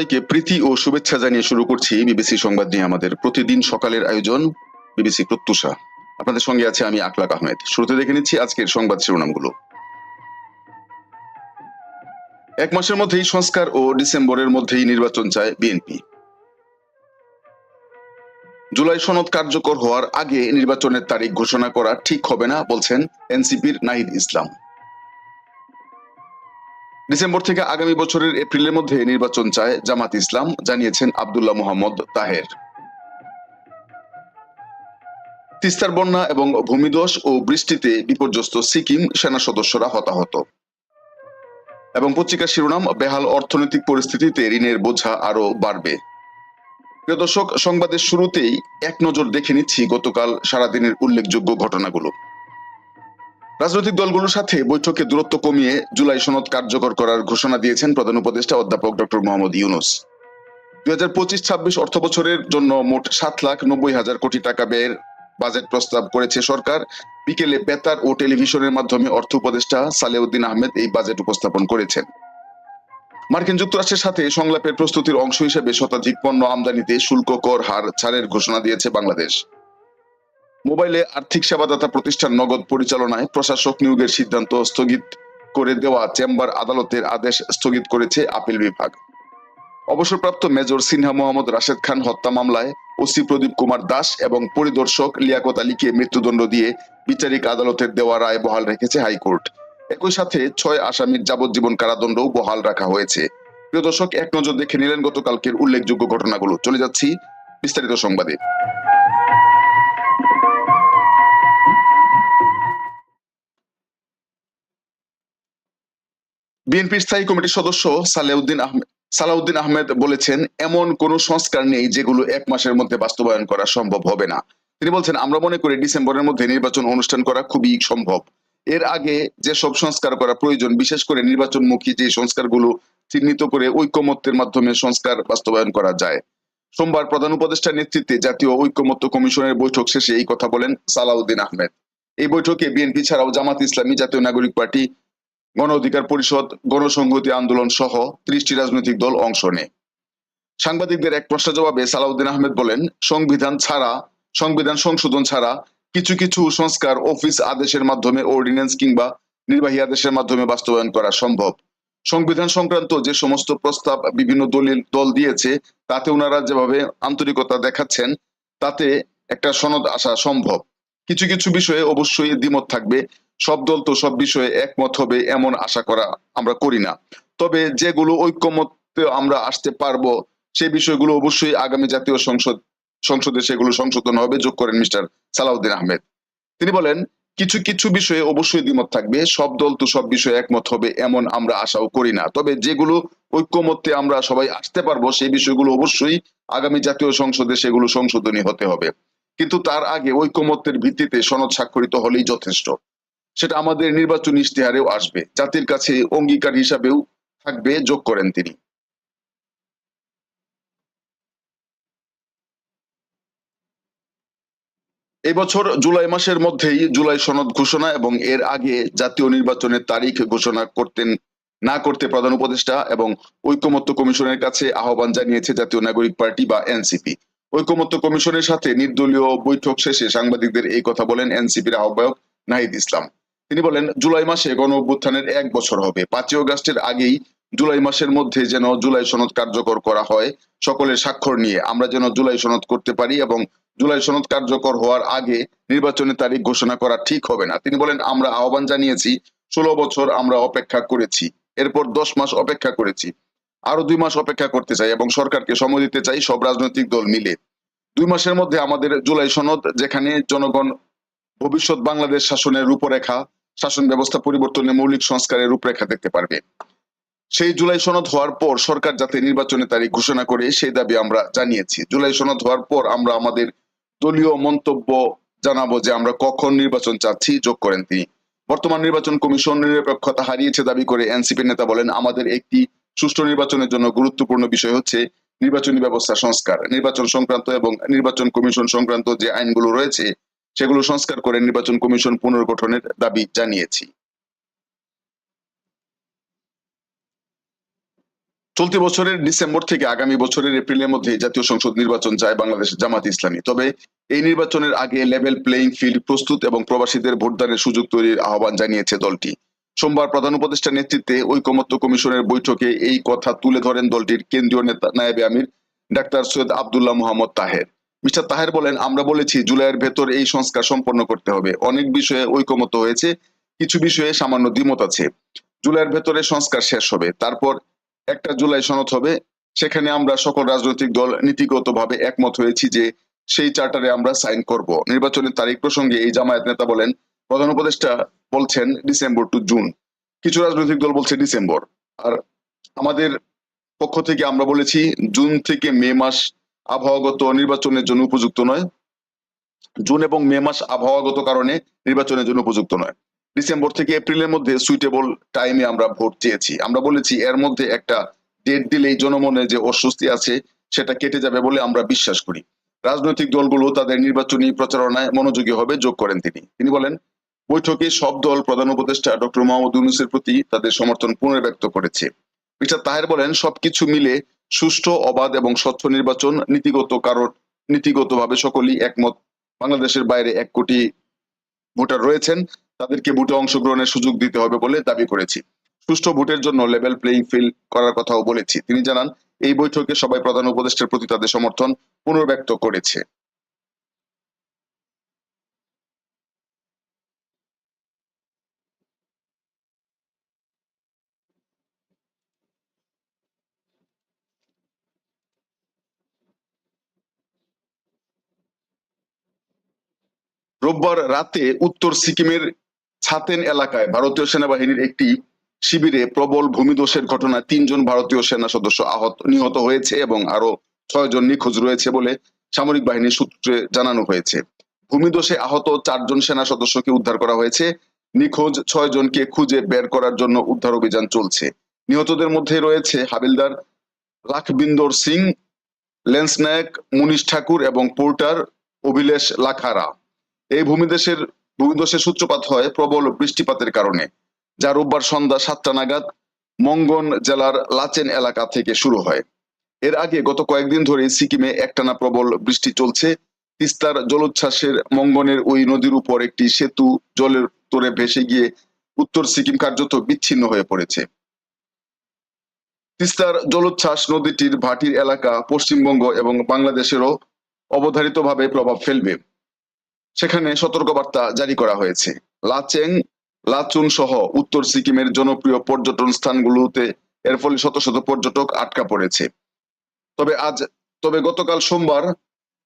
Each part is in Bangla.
সবাইকে প্রীতি ও শুভেচ্ছা জানিয়ে শুরু করছি বিবিসি সংবাদ নিয়ে আমাদের। প্রতিদিন সকালের আয়োজন বিবিসি প্রত্যুষা। আপনাদের সঙ্গে আছে আমি আকলাক আহমেদ। শুরুতে দেখে নিচ্ছি আজকের সংবাদ শিরোনামগুলো। এক মাসের মধ্যেই সংস্কার ও ডিসেম্বরের মধ্যেই নির্বাচন চায় বিএনপি। জুলাই সনদ কার্যকর হওয়ার আগে নির্বাচনের তারিখ ঘোষণা করা ঠিক হবে না বলছেন এনসিপির নাহিদ ইসলাম। ডিসেম্বর থেকে আগামী বছরের এপ্রিলের মধ্যে নির্বাচন চায় জামাত ইসলাম, জানিয়েছেন আবদুল্লাহ মোহাম্মদ তাহের। তিস্তার বন্যা এবং ভূমিধস ও বৃষ্টিতে বিপর্যস্ত সিকিম সেনা সদস্যরা হতাহত। এবং পত্রিকার শিরোনাম, বেহাল অর্থনৈতিক পরিস্থিতিতে ঋণের বোঝা আরও বাড়বে। প্রিয় দর্শক, সংবাদের শুরুতেই এক নজর দেখে নিচ্ছি গতকাল সারাদিনের উল্লেখযোগ্য ঘটনাগুলো। রাজনৈতিক দলগুলোর সাথে বৈঠকে দূরত্ব কমিয়ে জুলাই সনদ কার্যকর করার ঘোষণা দিয়েছেন প্রধান উপদেষ্টা অধ্যাপক ডক্টর মোহাম্মদ ইউনুস। দুই হাজার পঁচিশ, ছাব্বিশ অর্থ বছরের জন্য মোট সাত লাখ নব্বই হাজার কোটি টাকা ব্যয়ের বাজেট প্রস্তাব করেছে সরকার। বিকেলে বেতার ও টেলিভিশনের মাধ্যমে অর্থ উপদেষ্টা সালেউদ্দিন আহমেদ এই বাজেট উপস্থাপন করেছেন। মার্কিন যুক্তরাষ্ট্রের সাথে সংলাপের প্রস্তুতির অংশ হিসেবে শতাধিক পণ্য আমদানিতে শুল্ক কর হার ছাড়ের ঘোষণা দিয়েছে বাংলাদেশ। মোবাইলে আর্থিক সেবাদাতা প্রতিষ্ঠান নগদ পরিচালনায় প্রশাসক নিয়োগের সিদ্ধান্ত স্থগিত করে দেওয়া চেম্বার আদালতের আদেশ স্থগিত করেছে আপিল বিভাগ। অবসরপ্রাপ্ত মেজর সিনহা মোহাম্মদ রাশেদ খান হত্যা মামলায় ওসি প্রদীপ কুমার দাস এবং পরিদর্শক লিয়াকত আলীকে মৃত্যুদণ্ড দিয়ে বিচারিক আদালতের দেওয়া রায় বহাল রেখেছে হাইকোর্ট। একই সাথে ছয় আসামির যাবজ্জীবন কারাদণ্ডও বহাল রাখা হয়েছে। প্রিয় দর্শক, এক নজর দেখে নিলেন গতকালকের উল্লেখযোগ্য ঘটনাগুলো। চলে যাচ্ছি বিস্তারিত সংবাদে। বিএনপির স্থায়ী কমিটির সদস্য সালেউদ্দিন আহমেদ সালাউদ্দিন আহমেদ বলেছেন, এমন কোন সংস্কার নেই যেগুলো এক মাসের মধ্যে বাস্তবায়ন করা সম্ভব হবে না। তিনি বলছেন, আমরা মনে করি ডিসেম্বরের মধ্যে নির্বাচন অনুষ্ঠান করা খুবই সম্ভব। এর আগে যে সব সংস্কার করা প্রয়োজন, বিশেষ করে নির্বাচনমুখী যে সংস্কারগুলো চিহ্নিত করে ঐকমত্যের মাধ্যমে সংস্কার বাস্তবায়ন করা যায়। সোমবার প্রধান উপদেষ্টার নেতৃত্বে জাতীয় ঐকমত্য কমিশনের বৈঠক শেষে এই কথা বলেন সালাউদ্দিন আহমেদ। এই বৈঠকে বিএনপি ছাড়াও জামাত ইসলামী জাতীয় নাগরিক পার্টি গণ অধিকার পরিষদ, গণসংহতি আন্দোলন সহ ত্রিশটি রাজনৈতিক দল অংশ নেয়। সাংবাদিকদের এক প্রশ্ন জবাবে সালাউদ্দিন আহমেদ বলেন, সংবিধান ছাড়া, সংবিধান সংশোধন ছাড়া কিছু কিছু সংস্কার অফিস আদেশের মাধ্যমে, অর্ডিন্যান্স কিংবা নির্বাহী আদেশের মাধ্যমে বাস্তবায়ন করা সম্ভব। সংবিধান সংক্রান্ত যে সমস্ত প্রস্তাব বিভিন্ন দলিল, দল দিয়েছে, তাতে ওনারা যেভাবে আন্তরিকতা দেখাচ্ছেন, তাতে একটা সনদ আসা সম্ভব। কিছু কিছু বিষয়ে অবশ্যই দ্বিমত থাকবে। সব দল তো সব বিষয়ে একমত হবে এমন আশা করা আমরা করি না। তবে যেগুলো ঐক্যমতে আমরা আসতে পারব সেই বিষয়গুলো অবশ্যই আগামী জাতীয় সংসদ, সংসদে সেগুলো সংশোধন হবে, যোগ করেন মিস্টার সালাউদ্দিন আহমেদ। তিনি বলেন, কিছু কিছু বিষয়ে অবশ্যই দ্বিমত থাকবে, সব দল তো সব বিষয়ে একমত হবে এমন আমরা আশাও করি না। তবে যেগুলো ঐক্যমত্যে আমরা সবাই আসতে পারব সেই বিষয়গুলো অবশ্যই আগামী জাতীয় সংসদে সেগুলো সংশোধনী হতে হবে। কিন্তু তার আগে ঐক্যমত্যের ভিত্তিতে সনদ স্বাক্ষরিত হলেই যথেষ্ট। সেটা আমাদের নির্বাচনী ইশতেহারেও আসবে। জাতির কাছে অঙ্গীকার হিসাবেও থাকবে, যোগ করেন তিনি। এবছর জুলাই মাসের মধ্যেই জুলাই সনদ ঘোষণা এবং এর আগে জাতীয় নির্বাচনের তারিখ ঘোষণা করতেন, না করতে প্রধান উপদেষ্টা এবং ঐকমত্য কমিশনের কাছে আহ্বান জানিয়েছে জাতীয় নাগরিক পার্টি বা এনসিপি। ঐকমত্য কমিশনের সাথে নির্দলীয় বৈঠক শেষে সাংবাদিকদের এই কথা বলেন এনসিপির আহ্বায়ক নাহিদ ইসলাম। তিনি বলেন, জুলাই মাসে গণ অভ্যুত্থানের এক বছর হবে। পাঁচই অগাস্টের আগেই জুলাই মাসের মধ্যে যেন জুলাই সনদ কার্যকর করা হয় সকলের স্বাক্ষর নিয়ে। আমরা যেন জুলাই সনদ করতে পারি এবং জুলাই সনদ কার্যকর হওয়ার আগে নির্বাচনের তারিখ ঘোষণা করা ঠিক হবে না। তিনি বলেন, আমরা আহ্বান জানিয়েছি, ষোলো বছর আমরা অপেক্ষা করেছি। এরপর দশ মাস অপেক্ষা করেছি। আরও দুই মাস অপেক্ষা করতে চাই এবং সরকারকে সময় দিতে চাই সব রাজনৈতিক দল মিলে। দুই মাসের মধ্যে আমাদের জুলাই সনদ, যেখানে জনগণ ভবিষ্যৎ বাংলাদেশ শাসনের রূপরেখা শাসন ব্যবস্থা পরিবর্তনে মৌলিক সংস্কারের রূপরেখা দেখতে পারবে। সেই জুলাই সনদ হওয়ার পর সরকার যাতে নির্বাচনের তারিখ ঘোষণা করে, সেই দাবি আমরা জানিয়েছি। জুলাই সনদ হওয়ার পর আমরা আমাদের দলীয় মন্তব্য জানাব যে আমরা কখন নির্বাচন চাচ্ছি, যোগ করেন তিনি। বর্তমান নির্বাচন কমিশন নিরপেক্ষতা হারিয়েছে দাবি করে এনসিপি নেতা বলেন, আমাদের একটি সুষ্ঠু নির্বাচনের জন্য গুরুত্বপূর্ণ বিষয় হচ্ছে নির্বাচনী ব্যবস্থা সংস্কার। নির্বাচন সংক্রান্ত এবং নির্বাচন কমিশন সংক্রান্ত যে আইনগুলো রয়েছে সেগুলো সংস্কার করে নির্বাচন কমিশন পুনর্গঠনের দাবি জানিয়েছি। চলতি বছরের ডিসেম্বর থেকে আগামী বছরের এপ্রিলের মধ্যে জাতীয় সংসদ নির্বাচন চায় বাংলাদেশ জামাত ইসলামী। তবে এই নির্বাচনের আগে লেভেল প্লেইং ফিল্ড প্রস্তুত এবং প্রবাসীদের ভোটদানের সুযোগ তৈরির আহ্বান জানিয়েছে দলটি। সোমবার প্রধান উপদেষ্টার নেতৃত্বে ঐকমত্য কমিশনের বৈঠকে এই কথা তুলে ধরেন দলটির কেন্দ্রীয় নেতা নায়েবে আমির, ডাক্তার সৈয়দ আবদুল্লাহ মোহাম্মদ তাহের। মিস্টার তাহের বলেন, আমরা বলেছি জুলাইয়ের ভেতর এই সংস্কার সম্পন্ন করতে হবে। অনেক বিষয়ে ঐকমত্য হয়েছে, কিছু বিষয়ে সামান্য দ্বিমত আছে। জুলাইয়ের ভেতরে সংস্কার শেষ হবে। তারপর একটা জুলাই সনদ হবে। সেখানে আমরা সকল রাজনৈতিক দল নীতিগতভাবে একমত হয়েছি যে সেই চার্টারে আমরা সাইন করব। নির্বাচনের তারিখ প্রসঙ্গে এই জামায়াত নেতা বলেন, প্রধান উপদেষ্টা বলছেন ডিসেম্বর টু জুন। কিছু রাজনৈতিক দল বলছে ডিসেম্বর। আর আমাদের পক্ষ থেকে আমরা বলেছি, জুন থেকে মে মাস আবহাওয়াগত নির্বাচনের জন্য উপযুক্ত নয়। জুন এবং মে মাস আবহাওয়াগত কারণে নির্বাচনের জন্য উপযুক্ত নয়। ডিসেম্বর থেকে এপ্রিলের মধ্যে সুইটেবল টাইমে আমরা ভোট চেয়েছি আমরা বলেছি এর মধ্যে একটা ডেট দিলেই জনমনে যে অস্বস্তি আছে, সেটা কেটে যাবে বলে আমরা বিশ্বাস করি। রাজনৈতিক দলগুলো তাদের নির্বাচনী প্রচারণায় মনোযোগী হবে, যোগ করেন তিনি। তিনি বলেন, বৈঠকে সব দল প্রধান উপদেষ্টা ডক্টর মোহাম্মদ ইউনুসের প্রতি তাদের সমর্থন পুনর্ব্যক্ত করেছে। মিস্টার তাহের বলেন, সবকিছু মিলে সুষ্ঠু, অবাধ এবং স্বচ্ছ নির্বাচন নীতিগত কারণ নীতিগতভাবে সকলেই একমত। বাংলাদেশের বাইরে এক কোটি ভোটার রয়েছেন। তাদেরকে ভোটে অংশগ্রহণের সুযোগ দিতে হবে বলে দাবি করেছি। সুষ্ঠু ভোটের জন্য লেভেল প্লেইং ফিল্ড করার কথাও বলেছি। তিনি জানান, এই বৈঠকে সবাই প্রধান উপদেষ্টার প্রতি তাদের সমর্থন পুনর্ব্যক্ত করেছে। রোববার রাতে উত্তর সিকিমের ছাতেন এলাকায় ভারতীয় সেনাবাহিনীর একটি শিবিরে প্রবল ভূমিদোষের ঘটনায় তিনজন ভারতীয় সেনা সদস্য আহত, নিহত হয়েছে এবং আরও ছয়জন নিখোঁজ রয়েছে বলে সামরিক বাহিনীর সূত্রে জানানো হয়েছে। ভূমিদোষে আহত চারজন সেনা সদস্যকে উদ্ধার করা হয়েছে। নিখোঁজ ছয় জনকে খুঁজে বের করার জন্য উদ্ধার অভিযান চলছে। নিহতদের মধ্যে রয়েছে হাবিলদার লাখবিন্দর সিং, লেন্স নায়ক, মুনিশ ঠাকুর এবং পোর্টার অভিলেষ লাখারা। এই ভূমিদেশের, ভূমিদোষের সূত্রপাত হয় প্রবল বৃষ্টিপাতের কারণে, যা রোববার সন্ধ্যা সাতটা নাগাদ মঙ্গন জেলার লাচেন এলাকা থেকে শুরু হয়। এর আগে গত কয়েকদিন ধরে সিকিমে একটানা প্রবল বৃষ্টি চলছে। তিস্তার জলোচ্ছ্বাসের মঙ্গনের ওই নদীর উপর একটি সেতু জলের তোরে ভেসে গিয়ে উত্তর সিকিম কার্যত বিচ্ছিন্ন হয়ে পড়েছে। তিস্তার জলোচ্ছ্বাস নদীটির ভাটির এলাকা পশ্চিমবঙ্গ এবং বাংলাদেশেরও অবধারিতভাবে প্রভাব ফেলবে। সেখানে সতর্কবার্তা জারি করা হয়েছে। লাচেং লাচুন সহ উত্তর সিকিমের জনপ্রিয় পর্যটন স্থানগুলোতে এর ফলে শত শত পর্যটক আটকা পড়েছে। তবে আজ, তবে গতকাল সোমবার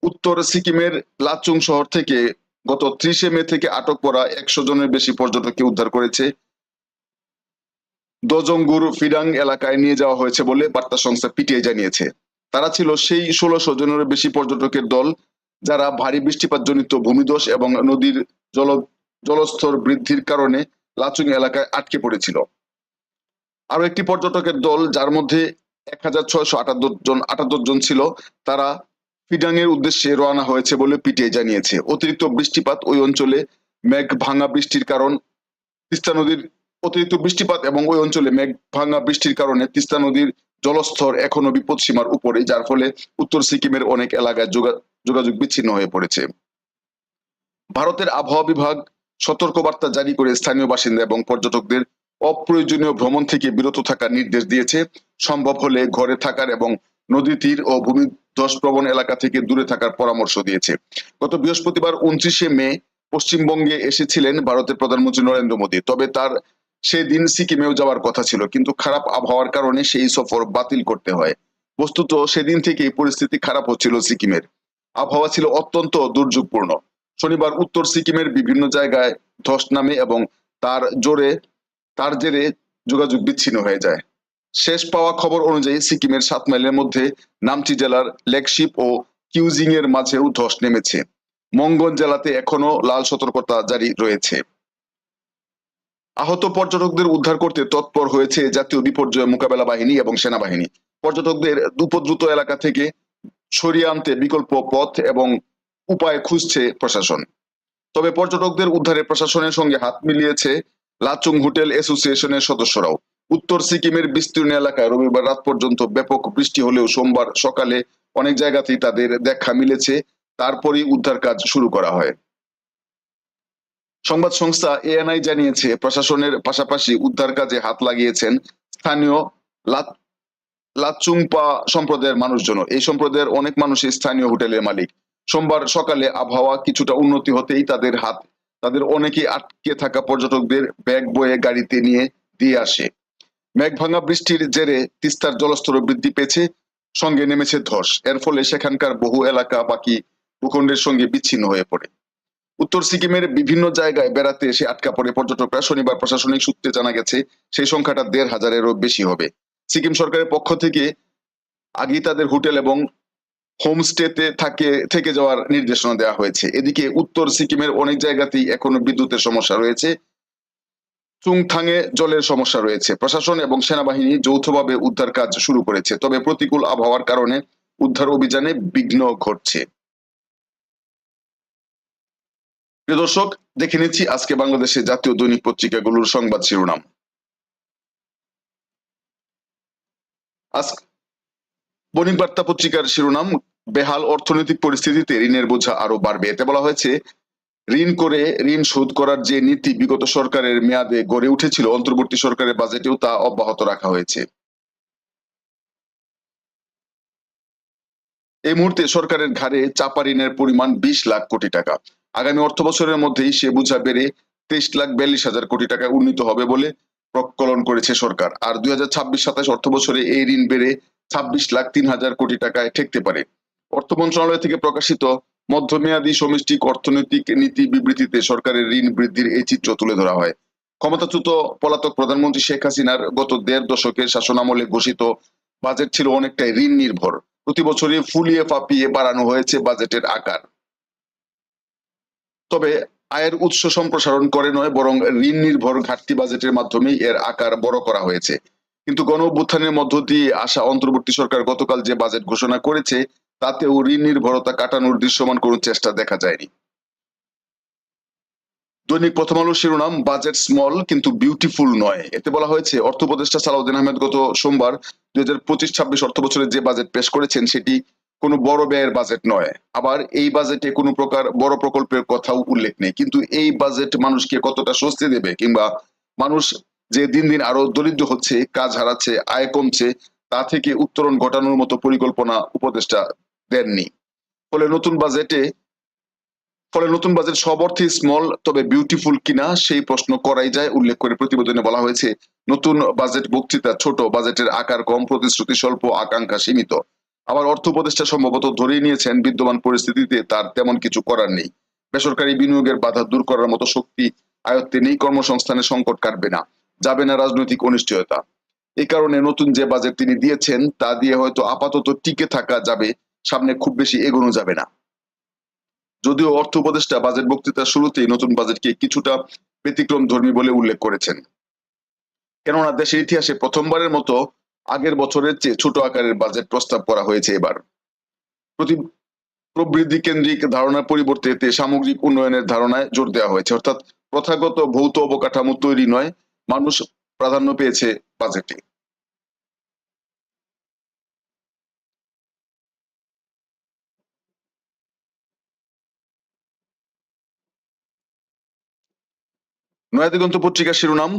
উত্তর সিকিমের লাচুং শহর থেকে গত ত্রিশে মে থেকে আটক করা একশো জনের বেশি পর্যটককে উদ্ধার করেছে। দজঙ্গুর ফিডাং এলাকায় নিয়ে যাওয়া হয়েছে বলে বার্তা সংস্থা পিটিআই জানিয়েছে। তারা ছিল সেই ষোলোশো জনের বেশি পর্যটকের দল যারা ভারী বৃষ্টিপাত জনিত ভূমিদোষ এবং নদীর জল, জলস্তর বৃদ্ধির কারণে লাচুং এলাকায় আটকে পড়েছিল। আরও একটি পর্যটকের দল, যার মধ্যে এক হাজার ছয়শো আটাত্তর জন আটাত্তর জন ছিল, তারা ফিডাং এর উদ্দেশ্যে রওনা হয়েছে বলে পিটিআই জানিয়েছে। অতিরিক্ত বৃষ্টিপাত ওই অঞ্চলে মেঘ ভাঙা বৃষ্টির কারণ, তিস্তা নদীর অতিরিক্ত বৃষ্টিপাত এবং ওই অঞ্চলে মেঘ ভাঙা বৃষ্টির কারণে তিস্তা নদীর জলস্তর এখনও বিপদসীমার উপরে, যার ফলে উত্তর সিকিমের অনেক এলাকায় যোগাযোগ বিচ্ছিন্ন হয়ে পড়েছে। ভারতের আবহাওয়া বিভাগ সতর্কবার্তা জারি করে স্থানীয় বাসিন্দা এবং পর্যটকদের অপ্রয়োজনীয় ভ্রমণ থেকে বিরত থাকার নির্দেশ দিয়েছে। সম্ভব হলে ঘরে থাকার এবং নদী তীর ও ভূমিধস প্রবণ এলাকা থেকে দূরে থাকার পরামর্শ দিয়েছে। গত বৃহস্পতিবার উনত্রিশে মে পশ্চিমবঙ্গে এসেছিলেন ভারতের প্রধানমন্ত্রী নরেন্দ্র মোদী। তবে তার সেদিন সিকিমেও যাওয়ার কথা ছিল, কিন্তু খারাপ আবহাওয়ার কারণে সেই সফর বাতিল করতে হয়। বস্তুত সেদিন থেকেই পরিস্থিতি খারাপ হচ্ছিল সিকিমের। আবহাওয়া ছিল অত্যন্ত দুর্যোগপূর্ণ। শনিবার উত্তর সিকিমের বিভিন্ন জায়গায় ধস নামে এবং তার জোরে, তার জেরে যোগাযোগ বিচ্ছিন্ন হয়ে যায়। শেষ পাওয়া খবর অনুযায়ী সিকিমের সাত মাইলের মধ্যে নামচি জেলার লেকশিপ ও কিউজিং এর মাঝেও ধস নেমেছে। মঙ্গন জেলাতে এখনও লাল সতর্কতা জারি রয়েছে। আহত পর্যটকদের উদ্ধার করতে তৎপর হয়েছে জাতীয় বিপর্যয় মোকাবেলা বাহিনী এবং সেনাবাহিনী। পর্যটকদের উপদ্রুত এলাকা থেকে সরিয়ে আনতে বিকল্প পথ এবং উপায় খুঁজছে প্রশাসন। তবে পর্যটকদের উদ্ধারে প্রশাসনের সঙ্গে হাত মিলিয়েছে লাচুং হোটেল অ্যাসোসিয়েশনের সদস্যরাও। উত্তর সিকিমের বিস্তীর্ণ এলাকায় রবিবার রাত পর্যন্ত ব্যাপক বৃষ্টি হলেও সোমবার সকালে অনেক জায়গাতেই তাদের দেখা মিলেছে। তারপরই উদ্ধার কাজ শুরু করা হয়। সংবাদ সংস্থা এএনআই জানিয়েছে, প্রশাসনের পাশাপাশি উদ্ধার কাজে হাত লাগিয়েছেন স্থানীয় লাচুংপা সম্প্রদায়ের মানুষজন এই সম্প্রদায়ের অনেক মানুষই স্থানীয় হোটেলের মালিক। সোমবার সকালে আবহাওয়া কিছুটা উন্নতি হতেই তাদের হাত, তাদের অনেকেই আটকে থাকা পর্যটকদের ব্যাগ বয়ে গাড়িতে নিয়ে দিয়ে আসে। মেঘ ভাঙা বৃষ্টির জেরে তিস্তার জলস্তর বৃদ্ধি পেয়েছে, সঙ্গে নেমেছে ধস। এর ফলে সেখানকার বহু এলাকা বাকি ভূখণ্ডের সঙ্গে বিচ্ছিন্ন হয়ে পড়ে। উত্তর সিকিমের বিভিন্ন জায়গায় বেড়াতে এসে আটকা পড়ে পর্যটকরা। শনিবার প্রশাসনিক সূত্রে জানা গেছে, সেই সংখ্যাটা দেড় হাজারেরও বেশি হবে। সিকিম সরকারের পক্ষ থেকে আগেই তাদের হোটেল এবং হোমস্টেতে থাকে, থেকে যাওয়ার নির্দেশনা দেওয়া হয়েছে। এদিকে উত্তর সিকিমের অনেক জায়গাতেই এখনও বিদ্যুতের সমস্যা রয়েছে। চুংথাঙে জলের সমস্যা রয়েছে। প্রশাসন এবং সেনাবাহিনী যৌথভাবে উদ্ধার কাজ শুরু করেছে, তবে প্রতিকূল আবহাওয়ার কারণে উদ্ধার অভিযানে বিঘ্ন ঘটছে। প্রিয় দর্শক, দেখে নিচ্ছি আজকে বাংলাদেশে জাতীয় দৈনিক পত্রিকাগুলোর সংবাদ শিরোনাম। বণিক বার্তা পত্রিকার শিরোনাম, বেহাল অর্থনৈতিক পরিস্থিতিতে ঋণের বোঝা আরও বাড়বে। এতে বলা হয়েছে, ঋণ করে ঋণ শোধ করার যে নীতি বিগত সরকারের মেয়াদে গড়ে উঠেছিল, অন্তর্বর্তী সরকারের বাজেটেও তা অব্যাহত রাখা হয়েছে। এই মুহূর্তে সরকারের ঘাড়ে চাপা ঋণের পরিমাণ বিশ লাখ কোটি টাকা। আগামী অর্থ বছরের মধ্যেই সে বুঝা বেড়ে তেইশ লাখ বিয়াল্লিশ হাজার কোটি টাকায় উন্নীত হবে বলে প্রকলন করেছে সরকার। আর দুই হাজার ছাব্বিশ সাতাশ অর্থ বছরে এই ঋণ বেড়ে ছাব্বিশ লাখ তিন হাজার কোটি টাকায় ঠেকতে পারে। অর্থ মন্ত্রণালয় থেকে প্রকাশিত মধ্যমেয়াদী সমষ্টিক অর্থনৈতিক নীতি বিবৃতিতে সরকারের ঋণ বৃদ্ধির এই চিত্র তুলে ধরা হয়। ক্ষমতাচ্যুত পলাতক প্রধানমন্ত্রী শেখ হাসিনার গত দেড় দশকের শাসনামলে ঘোষিত বাজেট ছিল অনেকটাই ঋণ নির্ভর। প্রতি বছরই ফুলিয়ে ফাঁপিয়ে বাড়ানো হয়েছে বাজেটের আকার। তবে আয়ের উৎস সম্প্রসারণ করে নয়, বরং ঋণ নির্ভর ঘাটতি বাজেটের মাধ্যমেই এর আকার বড় করা হয়েছে। কিন্তু গণ অভ্যুত্থানের মধ্য দিয়ে আসা অন্তর্বর্তী সরকার গতকাল যে বাজেট ঘোষণা করেছে, তাতেও ঋণ নির্ভরতা কাটানোর দৃশ্যমান কোনো চেষ্টা দেখা যায়নি। দৈনিক প্রথম আলো শিরোনাম, বাজেট স্মল কিন্তু বিউটিফুল নয়। এতে বলা হয়েছে, অর্থ উপদেষ্টা সালাউদ্দিন আহমেদ গত সোমবার দুই হাজার পঁচিশ ছাব্বিশ অর্থ বছরে যে বাজেট পেশ করেছেন, সেটি কোনো বড় ব্যয়ের বাজেট নয়। আবার এই বাজেটে কোনো প্রকার বড় প্রকল্পের কথাও উল্লেখ নেই। কিন্তু এই বাজেট মানুষকে কতটা স্বস্তি দেবে কিংবা মানুষ যে দিন দিন আরও দরিদ্র হচ্ছে, কাজ হারাচ্ছে, আয় কমছে, তা থেকে উত্তরণ ঘটানোর মতো পরিকল্পনা উপদেষ্টা দেননি। ফলে নতুন বাজেটে ফলে নতুন বাজেট সব অর্থে স্মল তবে বিউটিফুল কিনা সেই প্রশ্ন করাই যায়, উল্লেখ করে প্রতিবেদনে বলা হয়েছে, নতুন বাজেট বক্তৃতা ছোট বাজেটের আকার কম প্রতিশ্রুতি স্বল্প আকাঙ্ক্ষা সীমিত। আবার অর্থ উপদেষ্টা সম্ভবত ধরেই নিয়েছেন, বিদ্যমান পরিস্থিতিতে তার তেমন কিছু করার নেই। বেসরকারি বিনিয়োগের বাধা দূর করার মতো শক্তি আয়ত্তে নেই কর্মসংস্থানের সংকট কাটবে না। যাবে না রাজনৈতিক অনিশ্চয়তা। এই কারণে নতুন যে বাজেট তিনি দিয়েছেন, তা দিয়ে হয়তো আপাতত টিকে থাকা যাবে, সামনে খুব বেশি এগোনো যাবে না। যদিও অর্থ উপদেষ্টা বাজেট বক্তৃতার শুরুতেই নতুন বাজেটকে কিছুটা ব্যতিক্রম ধর্মী বলে উল্লেখ করেছেন। কেননা দেশের ইতিহাসে প্রথমবারের মতো আগের বছরের চেয়ে ছোট আকারের বাজেট প্রস্তাব করা হয়েছে এবার। প্রতি প্রবৃদ্ধি কেন্দ্রিক ধারণার পরিবর্তে এতে সামগ্রিক উন্নয়নের ধারণায় জোর দেওয়া হয়েছে। অর্থাৎ প্রথাগত ভৌত অবকাঠামো তৈরি নয়, মানুষ প্রাধান্য পেয়েছে বাজেটে নয়াদিগন্ত পত্রিকার শিরোনাম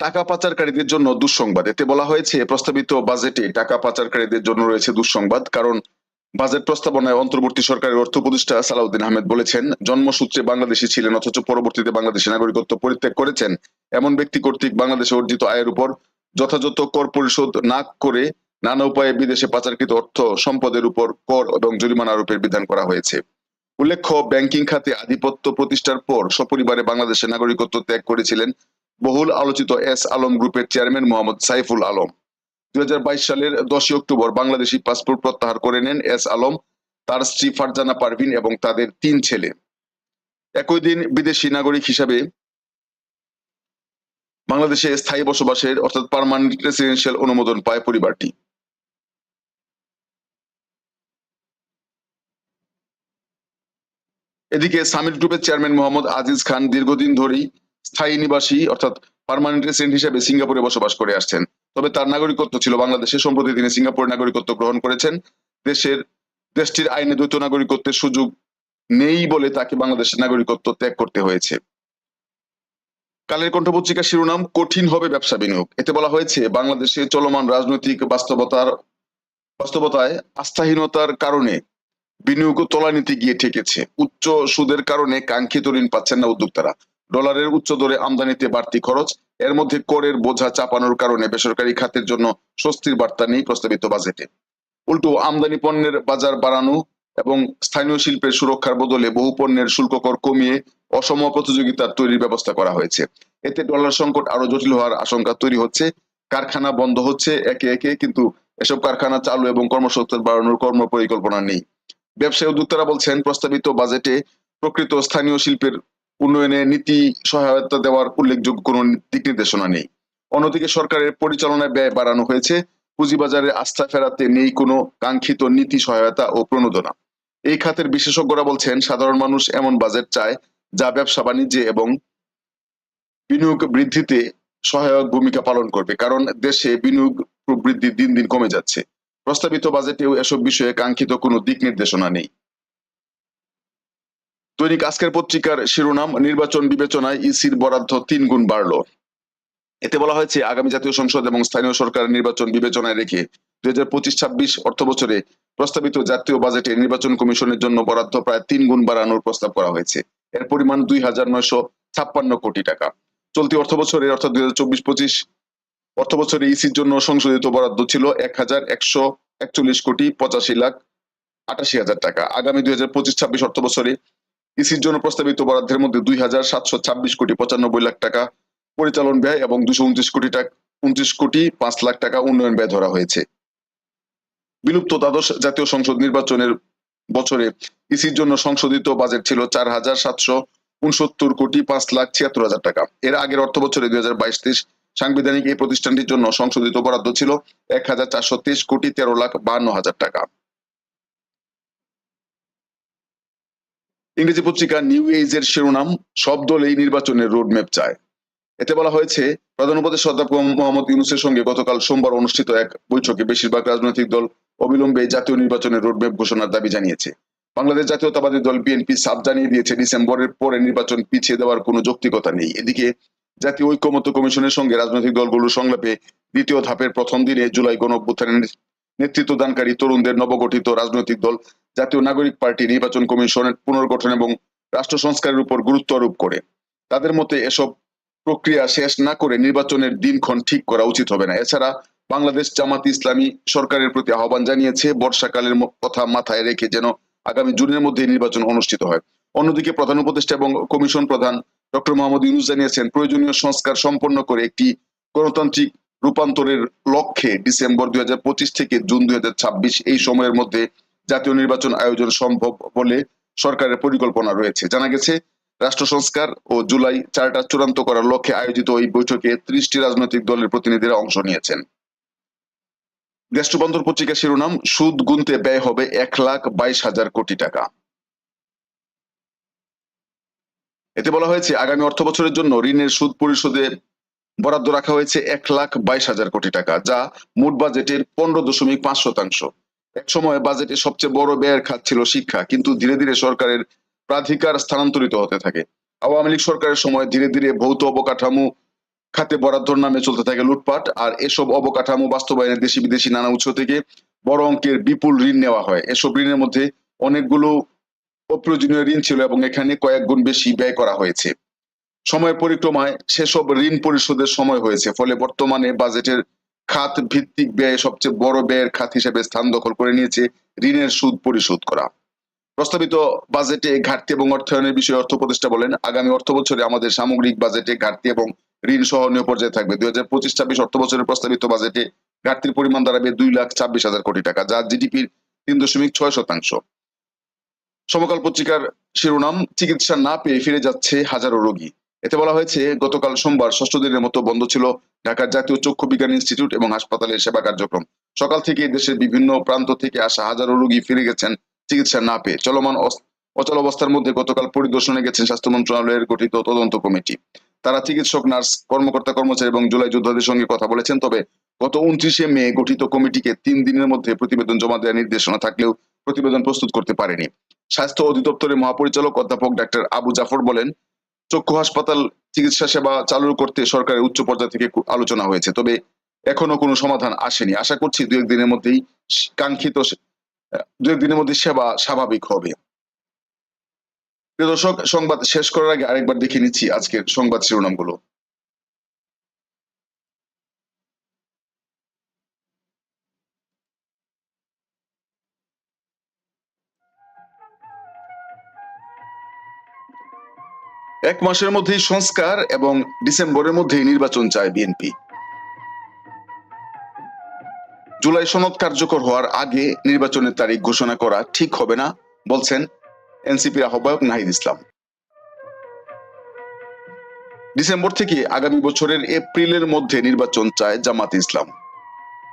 টাকা পাচারকারীদের জন্য দুঃসংবাদ। এতে বলা হয়েছে, প্রস্তাবিত বাজেটে টাকা পাচারকারীদের জন্য রয়েছে দুঃসংবাদ, কারণ বাজেট প্রস্তাবনায় অন্তর্বর্তী সরকারের অর্থ উপদেষ্টা সালাউদ্দিন আহমেদ বলেছেন, জন্মসূত্রে বাংলাদেশি ছিলেন, অথচ পরবর্তীতে বাংলাদেশি নাগরিকত্ব পরিত্যাগ করেছেন। এমন ব্যক্তি কর্তৃক বাংলাদেশে অর্জিত আয়ের উপর যথাযথ কর পরিশোধ না করে নানা উপায়ে বিদেশে পাচারকৃত অর্থ সম্পদের উপর কর এবং জরিমানা আরোপের বিধান করা হয়েছে। উল্লেখ্য, ব্যাংকিং খাতে আধিপত্য প্রতিষ্ঠার পর সপরিবারে বাংলাদেশের নাগরিকত্ব ত্যাগ করেছিলেন বহুল আলোচিত এস আলম গ্রুপের চেয়ারম্যান মোহাম্মদ সাইফুল আলম। দুই হাজার বাইশ সালের দশই অক্টোবর বাংলাদেশি পাসপোর্ট প্রত্যাহার করে নেন এস আলম, তার স্ত্রী ফারজানা পারভিন এবং তাদের তিন ছেলে। একই দিন বিদেশি নাগরিক হিসাবে বাংলাদেশে স্থায়ী বসবাসের, অর্থাৎ পার্মানেন্ট রেসিডেন্সিয়াল অনুমোদন পায় পরিবারটি। এদিকে সামিট গ্রুপের চেয়ারম্যান মোহাম্মদ আজিজ খান দীর্ঘদিন ধরেই স্থায়ী নিবাসী, অর্থাৎ পার্মানেন্ট রেসিডেন্ট হিসেবে সিঙ্গাপুরে বসবাস করে আসছেন। তবে তার নাগরিকত্ব ছিল বাংলাদেশে। সম্প্রতি তিনি সিঙ্গাপুরের নাগরিকত্ব গ্রহণ করেছেন। দেশের, দেশটির আইনে দ্বৈত নাগরিকত্বের সুযোগ নেই বলে তাকে বাংলাদেশের নাগরিকত্ব ত্যাগ করতে হয়েছে। কালের কণ্ঠ পত্রিকার শিরোনাম, কঠিন হবে ব্যবসা বিনিয়োগ। এতে বলা হয়েছে, বাংলাদেশে চলমান রাজনৈতিক বাস্তবতার, বাস্তবতায় আস্থাহীনতার কারণে বিনিয়োগ তলানিতে গিয়ে ঠেকেছে। উচ্চ সুদের কারণে কাঙ্ক্ষিত ঋণ পাচ্ছেন না উদ্যোক্তারা। ডলারের উচ্চ দরে আমদানিতে বাড়তি খরচ। এর মধ্যে করের বোঝা চাপানোর কারণে বেসরকারি খাতের জন্য স্বস্তির বার্তা নেই প্রস্তাবিত বাজেটে। উল্টো আমদানি পণ্যের বাজার বাড়ানো এবং স্থানীয় শিল্পের সুরক্ষার বদলে বহু পণ্যের শুল্ক কর কমিয়ে অসম প্রতিযোগিতার তৈরির ব্যবস্থা করা হয়েছে। এতে ডলার সংকট আরও জটিল হওয়ার আশঙ্কা তৈরি হচ্ছে। কারখানা বন্ধ হচ্ছে একে একে, কিন্তু এসব কারখানা চালু এবং কর্মসংস্থান বাড়ানোর কর্ম পরিকল্পনা নেই। ব্যবসায়ী উদ্যোক্তারা বলছেন, প্রস্তাবিত বাজেটে প্রকৃত স্থানীয় শিল্পের উন্নয়নে নীতি সহায়তা দেওয়ার উল্লেখযোগ্য কোনো দিক নির্দেশনা নেই। অন্যদিকে সরকারের পরিচালনায় ব্যয় বাড়ানো হয়েছে, পুঁজিবাজারে আস্থা ফেরাতে নেই কোনো কাঙ্ক্ষিত নীতি সহায়তা ও প্রণোদনা। এই খাতের বিশেষজ্ঞরা বলছেন, সাধারণ মানুষ এমন বাজেট চায় যা ব্যবসা বাণিজ্যে এবং বিনিয়োগ বৃদ্ধিতে সহায়ক ভূমিকা পালন করবে, কারণ দেশে বিনিয়োগ প্রবৃদ্ধি দিন দিন কমে যাচ্ছে। প্রস্তাবিত বাজেটেও এসব বিষয়ে কাঙ্ক্ষিত কোনো দিক নির্দেশনা নেই। দৈনিক আজকের পত্রিকার শিরোনাম, নির্বাচন বিবেচনায় ইসির বরাদ্দ তিন গুণ বাড়ল। এতে বলা হয়েছে, আগামী জাতীয় সংসদ এবং স্থানীয় সরকার নির্বাচন বিবেচনায় রেখে দুই হাজার পঁচিশ ছাব্বিশ অর্থ বছরে প্রস্তাবিত জাতীয় বাজেটে নির্বাচন কমিশনের জন্য বরাদ্দ প্রায় তিন গুণ বাড়ানোর প্রস্তাব করা হয়েছে। এর পরিমাণ দুই হাজার নয়শো ছাপ্পান্ন কোটি টাকা। চলতি অর্থ বছরে অর্থাৎ দুই হাজার চব্বিশ পঁচিশ অর্থ বছরে ইসির জন্য সংশোধিত বরাদ্দ ছিল এক হাজার একশো একচল্লিশ কোটি পঁচাশি লাখ আটাশি হাজার টাকা। আগামী দুই হাজার পঁচিশ ছাব্বিশ অর্থ বছরে ইসির জন্য প্রস্তাবিত বরাদ্দের মধ্যে দুই হাজার সাতশো ছাব্বিশ কোটি পঁচানব্বই লাখ টাকা পরিচালন ব্যয় এবং দুশো উনত্রিশ কোটি টাকা উনত্রিশ কোটি পাঁচ লাখ টাকা উন্নয়ন ব্যয় ধরা হয়েছে। বিলুপ্ত দ্বাদশ জাতীয় সংসদ নির্বাচনের বছরে ইসির জন্য সংশোধিত বাজেট ছিল চার হাজার সাতশো উনসত্তর কোটি পাঁচ লাখ ছিয়াত্তর হাজার টাকা। এর আগের অর্থ বছরে দুই হাজার বাইশ তেইশ সাংবিধানিক এই প্রতিষ্ঠানটির জন্য সংশোধিত বরাদ্দ ছিল এক হাজার চারশো তেইশ কোটি তেরো লাখ বান্ন হাজার টাকা। ইংরেজি পত্রিকা নিউ এজ এর শিরোনাম, সব দলেই নির্বাচনের রোডম্যাপ চায়। এতে বলা হয়েছে, প্রধান উপদেষ্টা অধ্যাপক মোহাম্মদ ইউনুসের সঙ্গে গতকাল সোমবার অনুষ্ঠিত এক বৈঠকে বেশিরভাগ রাজনৈতিক দল অবিলম্বে জাতীয় নির্বাচনের রোডম্যাপ ঘোষণার দাবি জানিয়েছে। বাংলাদেশ জাতীয়তাবাদী দল বিএনপি সাফ জানিয়ে দিয়েছে, ডিসেম্বরের পরে নির্বাচন পিছিয়ে দেওয়ার কোনো যৌক্তিকতা নেই। এদিকে, জাতীয় ঐক্যমত্য কমিশনের সঙ্গে রাজনৈতিক দলগুলোর সংলাপে দ্বিতীয় ধাপের প্রথম দিনে জুলাই গণ অভ্যুত্থানের নেতৃত্ব দানকারী তরুণদের নবগঠিত রাজনৈতিক দল, জাতীয় নাগরিক পার্টি, নির্বাচন কমিশনের পুনর্গঠন এবং রাষ্ট্র সংস্কারের উপর গুরুত্ব আরোপ করে। তাদের মতে এসব প্রক্রিয়া শেষ না করে নির্বাচনের দিনক্ষণ ঠিক করা উচিত হবে না। এছাড়া বাংলাদেশ জামাত ইসলামী সরকারের প্রতি আহ্বান জানিয়েছে, বর্ষাকালের কথা মাথায় রেখে যেন আগামী জুনের মধ্যে নির্বাচন অনুষ্ঠিত হয়। অন্যদিকে প্রধান উপদেষ্টা এবং কমিশন প্রধান ডক্টর মোহাম্মদ ইউনুস জানিয়েছেন, প্রয়োজনীয় সংস্কার সম্পন্ন করে একটি গণতান্ত্রিক রূপান্তরের লক্ষ্যে ডিসেম্বর দুই হাজার পঁচিশ থেকে জুন দুই হাজার ছাব্বিশ এই সময়ের মধ্যে জাতীয় নির্বাচন আয়োজন সম্ভব বলে সরকারের পরিকল্পনা রয়েছে। জানা গেছে, রাষ্ট্র সংস্কার ও জুলাই চারটা চূড়ান্ত করার লক্ষ্যে আয়োজিত এই বৈঠকে ত্রিশটি রাজনৈতিক দলের প্রতিনিধিরা অংশ নিয়েছেন। দেশবন্ধর পত্রিকা শিরোনাম, সুদ গুনতে ব্যয় হবে এক লাখ বাইশ হাজার কোটি টাকা। এতে বলা হয়েছে, আগামী অর্থ বছরের জন্য ঋণের সুদ পরিশোধে বরাদ্দ রাখা হয়েছে এক লাখ বাইশ হাজার কোটি টাকা, যা মোট বাজেটের পনেরো দশমিক পাঁচ শতাংশ। এক সময় বাজেটে সবচেয়ে বড় ব্যয়ের খাত ছিল শিক্ষা, কিন্তু ধীরে ধীরে সরকারের প্রাধিকার স্থানান্তরিত হতে থাকে। আওয়ামী লীগ সরকারের সময় ধীরে ধীরে ভৌত অবকাঠামো খাতে বরাদ্দর নামে চলতে থাকে লুটপাট, আর এসব অবকাঠামো বাস্তবায়নে দেশি বিদেশি নানা উৎস থেকে বড় অঙ্কের বিপুল ঋণ নেওয়া হয়। এসব ঋণের মধ্যে অনেকগুলো অপ্রয়োজনীয় ঋণ ছিল এবং এখানে কয়েক গুণ বেশি ব্যয় করা হয়েছে। সময়ের পরিক্রমায় সেসব ঋণ পরিশোধের সময় হয়েছে, ফলে বর্তমানে বাজেটের খাত ভিত্তিক ব্যয় সবচেয়ে বড় ব্যয়ের খাত হিসেবে স্থান দখল করে নিয়েছে ঋণের সুদ পরিশোধ করা। প্রস্তাবিত বাজেটে ঘাটতি এবং অর্থায়নের বিষয়ে অর্থ উপদেষ্টা বলেন, আগামী অর্থ বছরে আমাদের সামগ্রিক বাজেটে ঘাটতি এবং ঋণ সহনীয় পর্যায়ে থাকবে। দুই হাজার পঁচিশ ছাব্বিশ অর্থ বছরের প্রস্তাবিত বাজেটে ঘাটতির পরিমাণ দাঁড়াবে দুই লাখ ছাব্বিশ হাজার কোটি টাকা, যা জিডিপির তিন দশমিক ছয় শতাংশ। সমকাল পত্রিকার শিরোনাম, চিকিৎসা না পেয়ে ফিরে যাচ্ছে হাজারো রোগী। এতে বলা হয়েছে, গতকাল সোমবার ষষ্ঠ দিনের মতো বন্ধ ছিল ঢাকার জাতীয় চক্ষু বিজ্ঞান ইনস্টিটিউট এবং হাসপাতালের সেবা কার্যক্রম। সকাল থেকে দেশের বিভিন্ন প্রান্ত থেকে আসা হাজারো রোগী ফিরে গেছেন চিকিৎসা না পেয়ে। চলমান অচল অবস্থার মধ্যে গতকাল পরিদর্শনে গেছেন স্বাস্থ্য মন্ত্রণালয়ের গঠিত তদন্ত কমিটি। তারা চিকিৎসক, নার্স, কর্মকর্তা, কর্মচারী এবং জুলাই যোদ্ধাদের সঙ্গে কথা বলেছেন, তবে গত উনত্রিশে মে গঠিত কমিটিকে তিন দিনের মধ্যে প্রতিবেদন জমা দেওয়ার নির্দেশনা থাকলেও প্রতিবেদন প্রস্তুত করতে পারেনি। স্বাস্থ্য অধিদপ্তরের মহাপরিচালক অধ্যাপক ডাক্তার আবু জাফর বলেন চক্ষু হাসপাতাল চিকিৎসা সেবা চালু করতে সরকারের উচ্চ পর্যায় থেকে আলোচনা হয়েছে। তবে এখনও কোনো সমাধান আসেনি। আশা করছি দু একদিনের মধ্যেই কাঙ্ক্ষিত দু একদিনের মধ্যে সেবা স্বাভাবিক হবে। দর্শক, সংবাদ শেষ করার আগে আরেকবার দেখে নিচ্ছি আজকের সংবাদ শিরোনামগুলো। এক মাসের মধ্যেই সংস্কার এবং ডিসেম্বরের মধ্যেই নির্বাচন চায় বিএনপি। জুলাই সনদ কার্যকর হওয়ার আগে নির্বাচনের তারিখ ঘোষণা করা ঠিক হবে না, বলছেন এনসিপির আহ্বায়ক নাহিদ ইসলাম। ডিসেম্বর থেকে আগামী বছরের এপ্রিলের মধ্যে নির্বাচন চায় জামাত ইসলাম,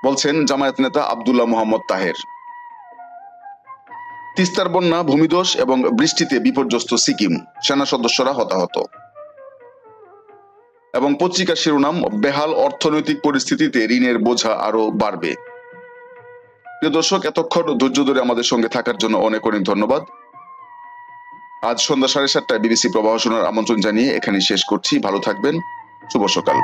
বলছেন জামায়াত নেতা আব্দুল্লাহ মোহাম্মদ তাহের। তিস্তার বন্যা, ভূমিধস এবং বৃষ্টিতে বিপর্যস্ত সিকিম। সেনা সদস্যরা হতাহত। এবং পত্রিকার শিরোনাম, বেহাল অর্থনৈতিক পরিস্থিতিতে ঋণের বোঝা আরও বাড়বে। প্রিয় দর্শক, এতক্ষণ ধৈর্য ধরে আমাদের সঙ্গে থাকার জন্য অনেক অনেক ধন্যবাদ। আজ সন্ধ্যা সাড়ে সাতটায় বিবিসি প্রবাহ শোনার আমন্ত্রণ জানিয়ে এখানে শেষ করছি। ভালো থাকবেন। শুভ সকাল।